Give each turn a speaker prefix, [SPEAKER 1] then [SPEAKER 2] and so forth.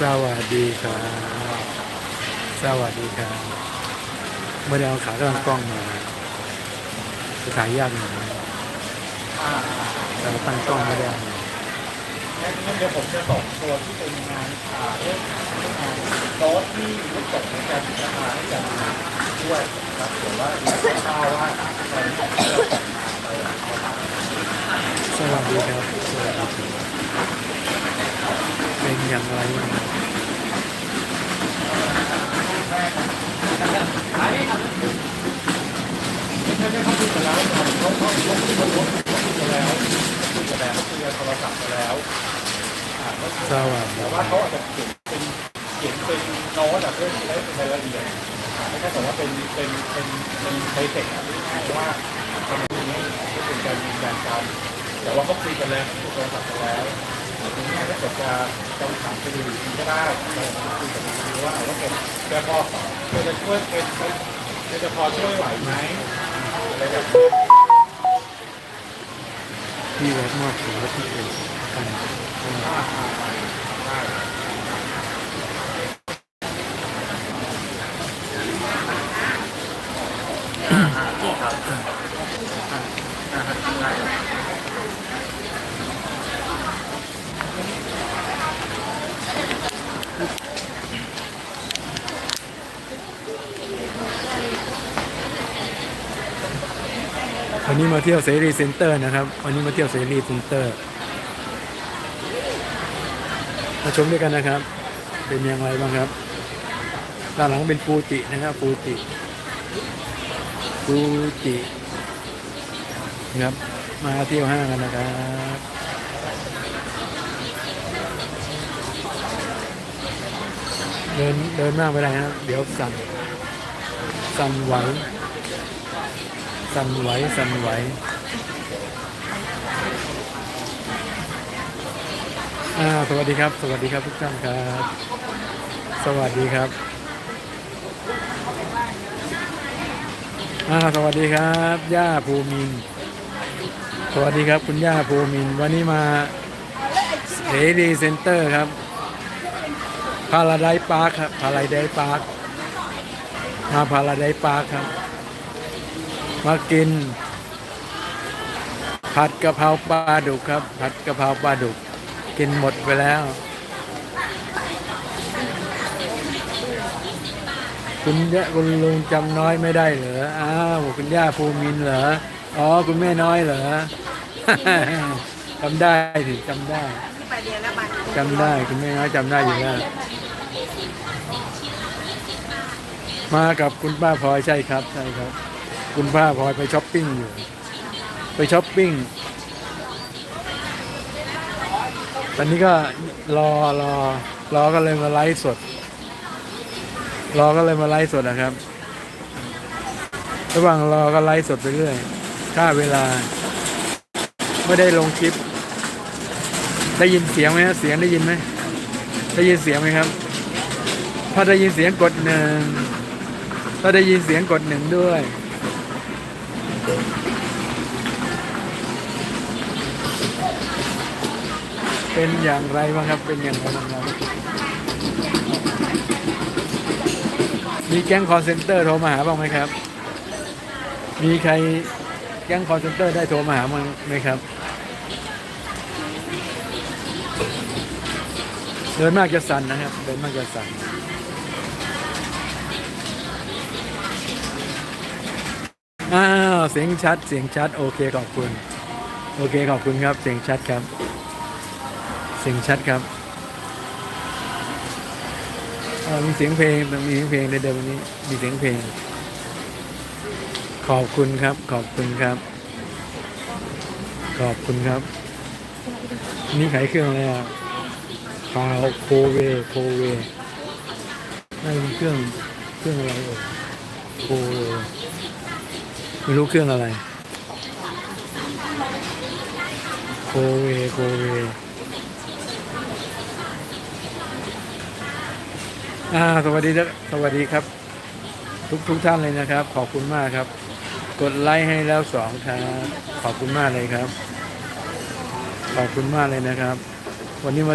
[SPEAKER 1] สวัสดีครับ สวัสดีครับไม่ได้เอาขาตั้งกล้องมาจะถ่ายยากหน่อยเราตั้งกล้องไม่ได้
[SPEAKER 2] งั้นเดี๋ยวผมจะส่งตัวที่เป็นงานอ่าเรื่องงานโต๊ะที่ลูกตกในการราคาให้กับด้วยครับเดี๋ยวว่าดูคร่าวว่าอนนี้เราแต่งงานไระมาณ
[SPEAKER 1] สวัสดีครับสวัสดีครับ อย่างไร
[SPEAKER 2] ไม่ใช่เขาคุยกันแล้วเขาเขาเขาเขาคุยกันแล้วคุยกันแล้วคุยกันแล้วคุยกันโทรศัพท์กันแล้วอ่าก็
[SPEAKER 1] สวัสดี
[SPEAKER 2] แต่ว่าเขาอาจจะเขียนเป็นเขียนเป็นโน้ตอะเพื่อจะได้เป็นรายละเอียดไม่ใช่แต่ว่าเป็นเป็นเป็นเป็นไทเทคอะเพราะว่าทำตรงนี้เป็นการยืนยันกันแต่ว่าเขาคุยกันแล้วคุยโทรศัพท์กันแล้ว ทีนี้ถ้าเกิดจะจะถามไปดูก็ได้เราคุยกันดูว่าว่าเป็นแกพอจะช่วยเป็นจะพอช่วยไหวไหมอะไรแบบนี้
[SPEAKER 1] ที่แวดมากถึงว่าที่เป็นกัน
[SPEAKER 2] อ่าอ่าอ่าได้
[SPEAKER 1] วันนี้มาเที่ยวเสรีเซ็นเตอร์นะครับ วันนี้มาเที่ยวเสรีเซ็นเตอร์ มาชมด้วยกันนะครับ เป็นย่างไรบ้างครับ ด้านหลังเป็นฟูจินะครับฟูจิฟูจินะครับ มาเที่ยวห้างกันนะครับเดินเดินมากไปได้นะครับเดี๋ยวสั่นสั่นไหว สั่นไหวสั่นไหวอาสวัสดีครับ สวัสดีครับทุกท่านครับ สวัสดีครับอาสวัสดีครับ ย่าภูมิน สวัสดีครับคุณย่าภูมิน วันนี้มาเสรีเซ็นเตอร์ครับพาราไดปาร์คครับพาราไดปาร์คมาพาราไดปาร์คครับ มากิน ผัดกะเพราปลาดุกครับ ผัดกะเพราปลาดุก กินหมดไปแล้ว คุณยะคุณลุงจำน้อยไม่ได้เหรออ้าวคุณย่าภูมินเหรออ๋อคุณแม่น้อยเหรอจำได้สิจำได้จำได้คุณแม่น้อยจำได้อยู่แล้วมากับคุณป้าพลอยใช่ครับใช่ครับ คุณป้าพลอยไปช้อปปิ้งอยู่ ไปช้อปปิ้ง ตอนนี้ก็รอรอรอก็เลยมาไลฟ์สด รอก็เลยมาไลฟ์สดนะครับ ระหว่างรอก็ไลฟ์สดไปเรื่อยค่าเวลา ไม่ได้ลงคลิป ได้ยินเสียงไหมฮะเสียงได้ยินไหมได้ยินเสียงไหมครับ ถ้าได้ยินเสียงกดหนึ่งถ้าได้ยินเสียงกดหนึ่งด้วย เป็นอย่างไรบ้างครับ เป็นอย่างไรบ้างครับ มีแก๊งคอนเซนเตอร์โทรมาหาบ้างไหมครับ มีใครแก๊งคอนเซนเตอร์ได้โทรมาหาบ้างไหมครับ เดินมากจะสั่นนะครับ เดินมากจะสั่นอ้า เสียงชัดเสียงชัด โอเคขอบคุณ โอเคขอบคุณครับ เสียงชัดครับ เสียงชัดครับมีเสียงเพลงมีเสียงเพลงในเดิมวันนี้มีเสียงเพลง ขอบคุณครับ ขอบคุณครับ ขอบคุณครับ นี่ขายเครื่องอะไรอะพาวโคเวโคเวน่าจะเป็นเครื่องเครื่องอะไรโคเว ไม่รู้เครื่องอะไรโคเวโคเวอ่าสวัสดีนะสวัสดีครับ ทุกทุกท่านเลยนะครับ ขอบคุณมากครับ กดไลค์ให้แล้วสองครับขอบคุณมากเลยครับ ขอบคุณมากเลยนะครับ วันนี้มา